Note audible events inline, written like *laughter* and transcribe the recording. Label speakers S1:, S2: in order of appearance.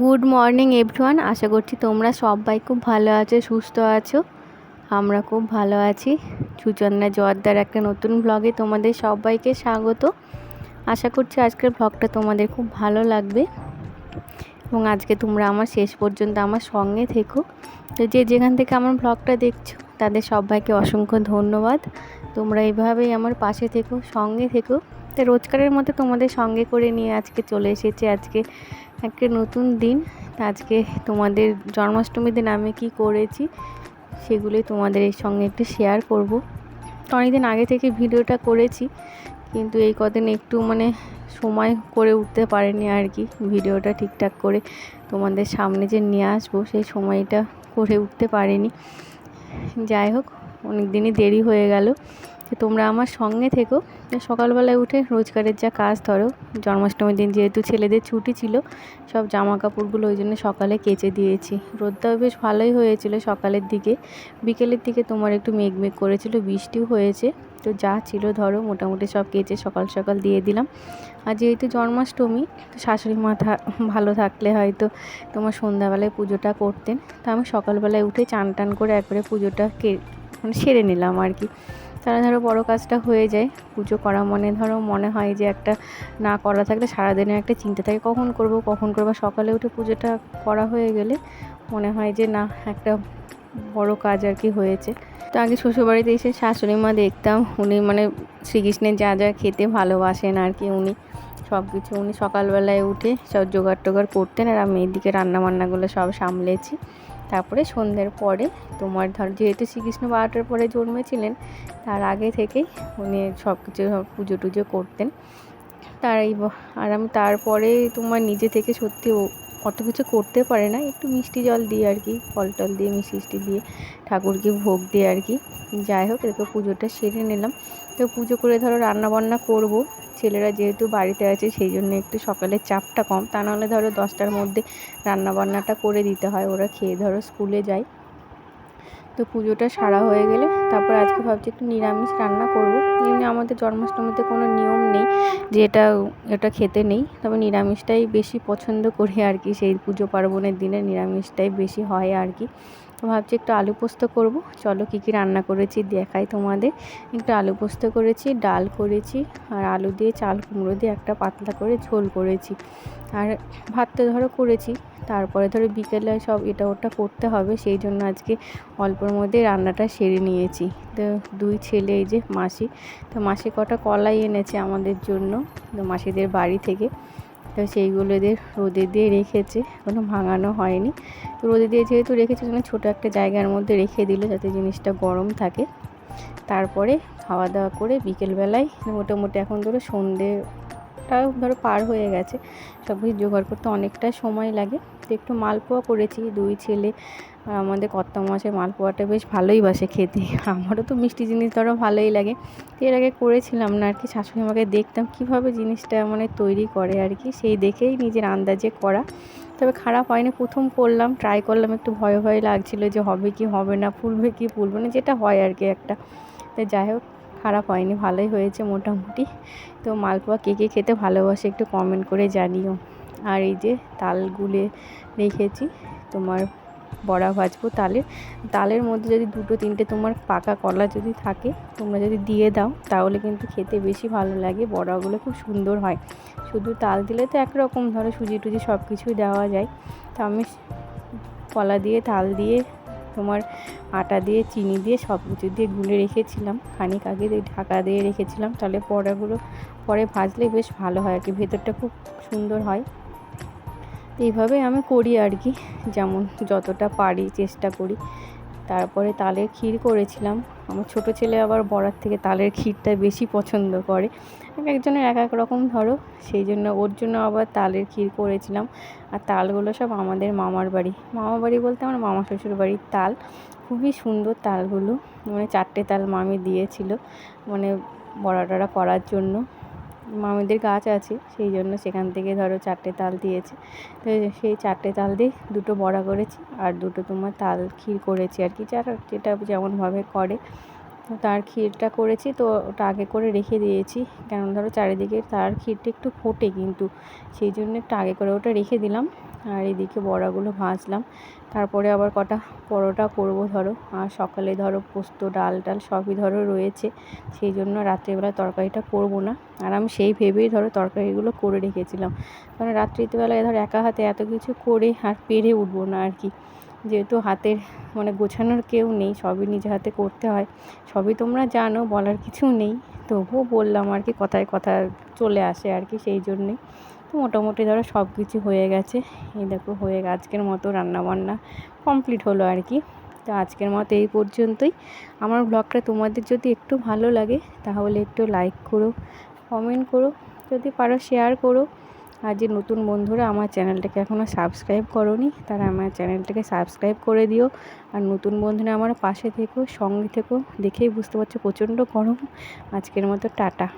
S1: Good morning everyone আশা করছি তোমরা সবাই খুব ভালো আছো, সুস্থ আছো। আমরা খুব ভালো আছি। সুচন্দ্রা জোয়ারদার একটা নতুন ব্লগে তোমাদের সবাইকে স্বাগত। আশা করছি আজকের ব্লগটা তোমাদের খুব ভালো লাগবে। এবং আজকে তোমরা আমার শেষ পর্যন্ত আমার সঙ্গে থেকো। তো যে যেখান থেকে আমার ব্লগটা দেখছ, তাদের সবাইকে অসংখ্য ধন্যবাদ। তোমরা এইভাবেই আমার পাশে থেকো, সঙ্গে থেকো। তো রোজকারের মতো তোমাদের সঙ্গে করে নিয়ে আজকে চলে এসেছি। আজকে একটা নতুন দিন। আজকে তোমাদের জন্মাষ্টমীর দিন আমি কি করেছি সেগুলোই তোমাদের এই সঙ্গে একটু শেয়ার করব। অনেকদিন আগে থেকে ভিডিওটা করেছি, কিন্তু এই কদিন একটু মানে সময় করে উঠতে পারেনি আর কি ভিডিওটা ঠিকঠাক করে তোমাদের সামনে যে নিয়ে আসব সেই সময়টা করে উঠতে পারিনি। যাই হোক, অনেক দিনই দেরি হয়ে গেল। যে তোমরা আমার সঙ্গে থেকো। সকালবেলায় উঠে রোজগারের যা কাজ ধরো, জন্মাষ্টমীর দিন যেহেতু ছেলেদের ছুটি ছিল, সব জামা কাপড়গুলো ওই জন্য সকালে কেচে দিয়েছি। রোদটাও বেশ ভালোই হয়েছিল সকালের দিকে। বিকেলের দিকে তোমার একটু মেঘমেঘ মেঘ করেছিল, বৃষ্টিও হয়েছে। তো যা ছিল ধরো, মোটামুটি সব কেচে সকাল সকাল দিয়ে দিলাম। আর যেহেতু জন্মাষ্টমী, তো শাশুড়ি মা ভালো থাকলে হয়তো তোমার সন্ধ্যাবেলায় পুজোটা করতেন। তো আমি সকালবেলায় উঠে চান টান করে একবারে পুজোটা কে মানে সেরে নিলাম আর কি। তাহলে ধরো বড়ো কাজটা হয়ে যায়। পুজো করা মনে ধরো মনে হয় যে একটা না করা থাকলে সারাদিনে একটা চিন্তা থাকে, কখন করব, কখন করব? সকালে উঠে পুজোটা করা হয়ে গেলে মনে হয় যে না, একটা বড় কাজ আর কি হয়েছে। তো আগে শ্বশুরবাড়িতে এসে শাশুড়ি মা দেখতাম, উনি মানে শ্রীকৃষ্ণের যা যা খেতে ভালোবাসেন আর কি উনি সব কিছু উনি সকালবেলায় উঠে সব জোগাড় টোগাড় করতেন আর আমি এদিকে রান্নাবান্নাগুলো সব সামলেছি। তারপরে সন্ধ্যের পরে তোমার ধর, যেহেতু শ্রীকৃষ্ণ বারোটার পরে জন্মেছিলেন, তার আগে থেকেই উনি সব কিছু পুজো টুজো করতেন। তার এই আর আমি তারপরে তোমার নিজে থেকে সত্যি অত কিছু করতে পারে না। একটু মিষ্টি জল দিয়ে আর কি, ফল টল দিয়ে, মিষ্টি মিষ্টি দিয়ে, ঠাকুরকে ভোগ দিয়ে আর কি। যাই হোক এরকম পুজোটা সেরে নিলাম। তো পুজো করে ধরো রান্নাবান্না করব। ছেলেরা যেহেতু বাড়িতে আছে, সেই জন্য একটু সকালের চাপটা কম। তা নাহলে ধরো দশটার মধ্যে রান্নাবান্নাটা করে দিতে হয়। ওরা খেয়ে ধরো স্কুলে যায়। তো পুজোটা সারা হয়ে গেলে তারপর আজকে ভাবছি একটু নিরামিষ রান্না করব। এমনি আমাদের জন্মাষ্টমীতে কোনো নিয়ম নেই যে এটা এটা খেতে নেই। তবে নিরামিষটাই বেশি পছন্দ করি আর কি। সেই পুজো পার্বণের দিনে নিরামিষটাই বেশি হয় আর কি। তো ভাবছি একটু আলু পোস্ত করব। চলো কী কী রান্না করেছি দেখাই তোমাদের। একটু আলু পোস্ত করেছি, ডাল করেছি, আর আলু দিয়ে চাল কুমড়ো দিয়ে একটা পাতলা করে ঝোল করেছি। আর ভাত তো ধরো করেছি, তারপরে ধরো বিকেলে সব এটা ওটা করতে হবে, সেই জন্য আজকে অল্পর মধ্যে রান্নাটা সেরে নিয়েছি। তো দুই ছেলে, এই যে মাসি, তো মাসি কটা কলাই এনেছে আমাদের জন্য, তো মাসিদের বাড়ি থেকে। তো সেইগুলো এদের রোদে দিয়ে রেখেছে। কোনো ভাঙানো হয়নি। তো রোদে দিয়ে যেহেতু রেখেছে সেখানে ছোটো একটা জায়গার মধ্যে রেখে দিল যাতে জিনিসটা গরম থাকে। তারপরে খাওয়া দাওয়া করে বিকেলবেলায় মোটামুটি এখন ধরো সন্ধেটাও ধরো পার হয়ে গেছে। সব কিছু জোগাড় করতে অনেকটা সময় লাগে। তো একটু মালপোয়া করেছি। দুই ছেলে, আর আমাদের কর্তা মাসে মালপোয়াটা বেশ ভালোই বাসে খেতে। *laughs* আমারও তো মিষ্টি জিনিস ধরো ভালোই লাগে। এর আগে করেছিলাম না আর কি শাশুড়ি মাকে দেখতাম কীভাবে জিনিসটা মানে তৈরি করে আর কি সেই দেখেই নিজের আন্দাজে করা। তবে খারাপ হয়নি, প্রথম করলাম ট্রাই করলাম, একটু ভয় ভয় লাগছিল যে হবে কি, হবে না, ফুলবে কি, ফুলবে না, যেটা হয় আর কি একটা। তো যাই হোক, খারাপ হয়নি, ভালোই হয়েছে মোটামুটি। তো মালপোয়া কে কে খেতে ভালোবাসে একটু কমেন্ট করে জানিও। আর এই যে তাল গুলে রেখেছি, তোমার বড়া ভাজবো তালের। তালের মধ্যে যদি দুটো, তিনটে তোমার পাকা কলা যদি থাকে, তোমরা যদি দিয়ে দাও, তাহলে কিন্তু খেতে বেশি ভালো লাগে, বড়াগুলো খুব সুন্দর হয়। শুধু তাল দিলে তো একরকম, ধরো সুজি টুজি সব কিছুই দেওয়া যায়। তো আমি কলা দিয়ে, তাল দিয়ে, তোমার আটা দিয়ে, চিনি দিয়ে সব কিছু দিয়ে গুলে রেখেছিলাম। খানিক আগে দিয়ে ঢাকা দিয়ে রেখেছিলাম, তাহলে বড়াগুলো পরে ভাজলে বেশ ভালো হয় আর কি, ভেতরটা খুব সুন্দর হয়। এইভাবে আমি করি আর কি। যেমন যতটা পারি চেষ্টা করি। তারপরে তালের ক্ষীর করেছিলাম। আমার ছোট ছেলে আবার বড়ার থেকে তালের ক্ষীরটা বেশি পছন্দ করে। এক একজনের এক এক রকম ধরো, সেই জন্য ওর জন্য আবার তালের ক্ষীর করেছিলাম। আর তালগুলো সব আমাদের মামার বাড়ি। মামার বাড়ি বলতে আমার মামা শ্বশুর বাড়ির তাল। খুবই সুন্দর তালগুলো। মানে চারটে তাল মামি দিয়েছিল। মানে বড়া টড়া করার জন্য। মামিদের গাছ আছে, সেই জন্য সেখান থেকে ধরো চারটে তাল দিয়েছে। তো সেই চারটে তাল দিয়ে দুটো বড়া করেছি, আর দুটো তোমার তাল ক্ষীর করেছি আর কি, যারা যেটা যেমনভাবে করে। তার ক্ষীরটা করেছি, তো ওটা আগে করে রেখে দিয়েছি। কেন ধরো চারিদিকে তার ক্ষীরটা একটু ফোটে কিন্তু, সেই জন্য একটু আগে করে ওটা রেখে দিলাম। আর এদিকে বড়াগুলো ভাজলাম। তারপরে আবার কটা পরোটা করব ধরো। আর সকালে ধরো পোস্ত, ডাল টাল সবই ধরো রয়েছে। সেই জন্য রাত্রিবেলা তরকারিটা করব না। আর আমি সেই ভেবেই ধরো তরকারিগুলো করে রেখেছিলাম। কারণ রাত্রিবেলায় ধরো একা হাতে এত কিছু করে আর পেরে উঠবো না আর কি। যেহেতু হাতের মানে গোছানোর কেউ নেই, সবই নিজে হাতে করতে হয়। সবই তোমরা জানো, বলার কিছু নেই। তবুও বললাম আর কি, কথায় কথা চলে আসে আর কি সেই জন্যেই। তো মোটামুটি ধরো সব কিছু হয়ে গেছে। এই দেখো, হয়ে আজকের মতো রান্নাবান্না কমপ্লিট হলো আর কি। তো আজকের মতো এই পর্যন্তই। আমার ব্লগটা তোমাদের যদি একটু ভালো লাগে, তাহলে একটু লাইক করো কমেন্ট করো। যদি পারো শেয়ার করো। আর যে নতুন বন্ধুরা আমার চ্যানেলটাকে এখনও সাবস্ক্রাইব করনি, তারা আমার চ্যানেলটাকে সাবস্ক্রাইব করে দিও। আর নতুন বন্ধুরা আমার পাশে থেকো, সঙ্গে থেকো, দেখেই বুঝতে পারছ প্রচণ্ড গরম। আজকের মতো টাটা।